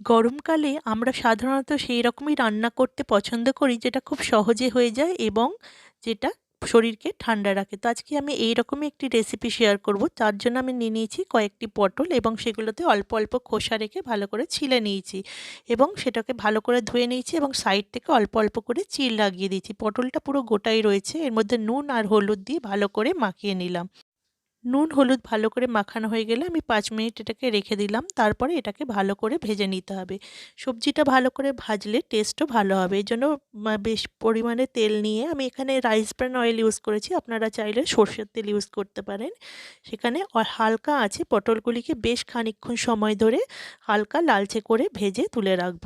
গরমকালে আমরা সাধারণত সেই রকমই রান্না করতে পছন্দ করি, যেটা খুব সহজে হয়ে যায় এবং যেটা শরীরকে ঠান্ডা রাখে। তো আজকে আমি এই রকমই একটি রেসিপি শেয়ার করব। তার জন্য আমি নিয়ে নিয়েছি কয়েকটি পটল এবং সেগুলোতে অল্প অল্প খোসা রেখে ভালো করে ছিলে নিয়েছি এবং সেটাকে ভালো করে ধুয়ে নিয়েছি এবং সাইড থেকে অল্প অল্প করে চিল লাগিয়ে দিয়েছি। পটলটা পুরো গোটাই রয়েছে, এর মধ্যে নুন আর হলুদ দিয়ে ভালো করে মাখিয়ে নিলাম। নুন, হলুদ ভালো করে মাখানো হয়ে গেলে আমি পাঁচ মিনিট এটাকে রেখে দিলাম। তারপরে এটাকে ভালো করে ভেজে নিতে হবে। সবজিটা ভালো করে ভাজলে টেস্টও ভালো হবে। এই জন্য বেশ পরিমাণে তেল নিয়ে আমি এখানে রাইস ব্র্যান অয়েল ইউজ করেছি। আপনারা চাইলে সর্ষের তেল ইউজ করতে পারেন। সেখানে হালকা আছে পটলগুলিকে বেশ খানিক্ষণ সময় ধরে হালকা লালচে করে ভেজে তুলে রাখব।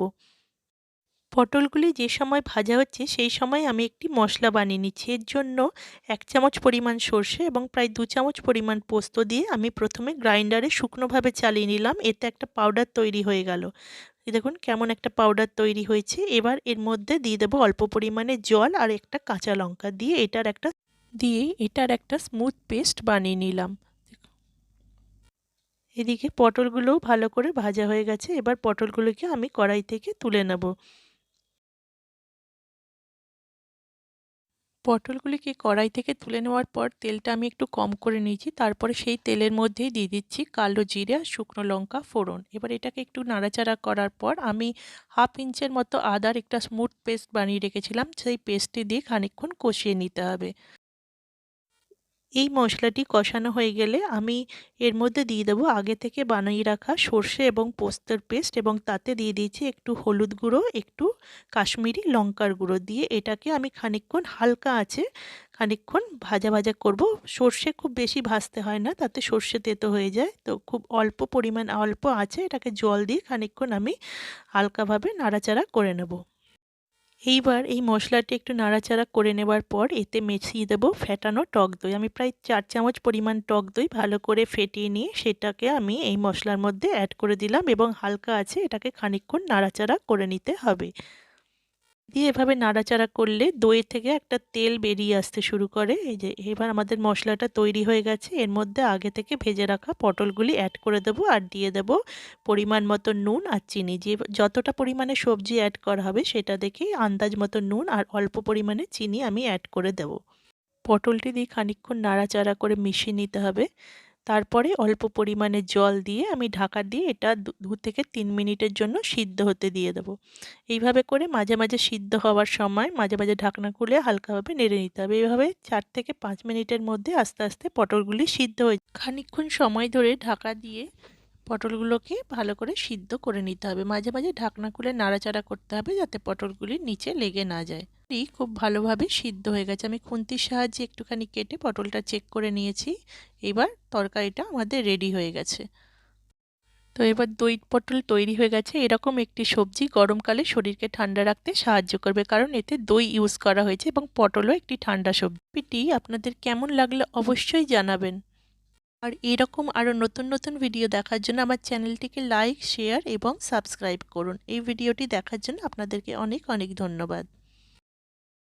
পটলগুলি যে সময় ভাজা হচ্ছে, সেই সময় আমি একটি মশলা বানিয়ে নিচ্ছি। এর জন্য এক চামচ পরিমাণ সর্ষে এবং প্রায় দু চামচ পরিমাণ পোস্ত দিয়ে আমি প্রথমে গ্রাইন্ডারে শুকনোভাবে চালিয়ে নিলাম। এতে একটা পাউডার তৈরি হয়ে গেল। দেখুন কেমন একটা পাউডার তৈরি হয়েছে। এবার এর মধ্যে দিয়ে দেবো অল্প পরিমাণে জল আর একটা কাঁচা লঙ্কা দিয়ে এটার একটা, দিয়ে এটার একটা স্মুথ পেস্ট বানিয়ে নিলাম। এদিকে পটলগুলোও ভালো করে ভাজা হয়ে গেছে। এবার পটলগুলোকে আমি কড়াই থেকে তুলে নেব। পটলগুলিকে কড়াই থেকে তুলে নেওয়ার পর তেলটা আমি একটু কম করে নিয়েছি, তারপরে সেই তেলের মধ্যেই দিয়ে দিচ্ছি কালো জিরে শুকনো লঙ্কা ফোড়ন। এবার এটাকে একটু নাড়াচাড়া করার পর আমি হাফ ইঞ্চের মতো আদার একটা স্মুথ পেস্ট বানিয়ে রেখেছিলাম, সেই পেস্টটি দিয়ে খানিক্ষণ কষিয়ে নিতে হবে। এই মশলাটি কষানো হয়ে গেলে আমি এর মধ্যে দিয়ে দেবো আগে থেকে বানিয়ে রাখা সর্ষে এবং পোস্তের পেস্ট এবং তাতে দিয়ে দিয়েছি একটু হলুদ গুঁড়ো, একটু কাশ্মীরি লঙ্কার গুঁড়ো দিয়ে এটাকে আমি খানিকক্ষণ হালকা আছে খানিকক্ষণ ভাজা ভাজা করব। সর্ষে খুব বেশি ভাজতে হয় না, তাতে সর্ষে তেতো হয়ে যায়। তো খুব অল্প পরিমাণ, অল্প আছে, এটাকে জল দিয়ে খানিকক্ষণ আমি হালকাভাবে নাড়াচাড়া করে নেব। এইবার এই মশলাটি একটু নাড়াচাড়া করে নেবার পর এতে মিশিয়ে দেবো ফেটানো টক দই। আমি প্রায় চার চামচ পরিমাণ টক দই ভালো করে ফেটিয়ে নিয়ে সেটাকে আমি এই মশলার মধ্যে অ্যাড করে দিলাম এবং হালকা আছে এটাকে খানিকক্ষণ নাড়াচাড়া করে নিতে হবে। দিয়ে এভাবে নাড়াচাড়া করলে দই থেকে একটা তেল বেরিয়ে আসতে শুরু করে। এই যে, এবার আমাদের মশলাটা তৈরি হয়ে গেছে। এর মধ্যে আগে থেকে ভেজে রাখা পটলগুলি অ্যাড করে দেব আর দিয়ে দেব পরিমাণ মতো নুন আর চিনি। যে, যতটা পরিমাণে সবজি অ্যাড করা হবে সেটা দেখেই আন্দাজ মতো নুন আর অল্প পরিমাণে চিনি আমি অ্যাড করে দেব। পটলটি দিয়ে খানিক্ষণ নাড়াচাড়া করে মিশিয়ে নিতে হবে। তারপরে অল্প পরিমাণে জল দিয়ে আমি ঢাকা দিয়ে এটা দু থেকে তিন মিনিটের জন্য সিদ্ধ হতে দিয়ে দেবো। এইভাবে করে মাঝে মাঝে সিদ্ধ হওয়ার সময় মাঝে মাঝে ঢাকনা খুলে হালকাভাবে নেড়ে নিতে হবে। এইভাবে চার থেকে পাঁচ মিনিটের মধ্যে আস্তে আস্তে পটলগুলি সিদ্ধ হয়ে খানিক্ষণ সময় ধরে ঢাকা দিয়ে পটলগুলোকে ভালো করে সিদ্ধ করে নিতে হবে। মাঝে মাঝে ঢাকনা খুলে নাড়াচাড়া করতে হবে যাতে পটলগুলি নিচে লেগে না যায়। খুব ভালোভাবে সিদ্ধ হয়ে গেছে। আমি খুন্তির সাহায্যে একটুখানি কেটে পটলটা চেক করে নিয়েছি। এবার তরকারিটা আমাদের রেডি হয়ে গেছে। তো এবার দই পটল তৈরি হয়ে গেছে। এরকম একটি সবজি গরমকালে শরীরকে ঠান্ডা রাখতে সাহায্য করবে, কারণ এতে দই ইউজ করা হয়েছে এবং পটলও একটি ঠান্ডা সবজিটি আপনাদের কেমন লাগলে অবশ্যই জানাবেন। আর এরকম আরও নতুন নতুন ভিডিও দেখার জন্য আমার চ্যানেলটিকে লাইক শেয়ার এবং সাবস্ক্রাইব করুন। এই ভিডিওটি দেখার জন্য আপনাদেরকে অনেক অনেক ধন্যবাদ।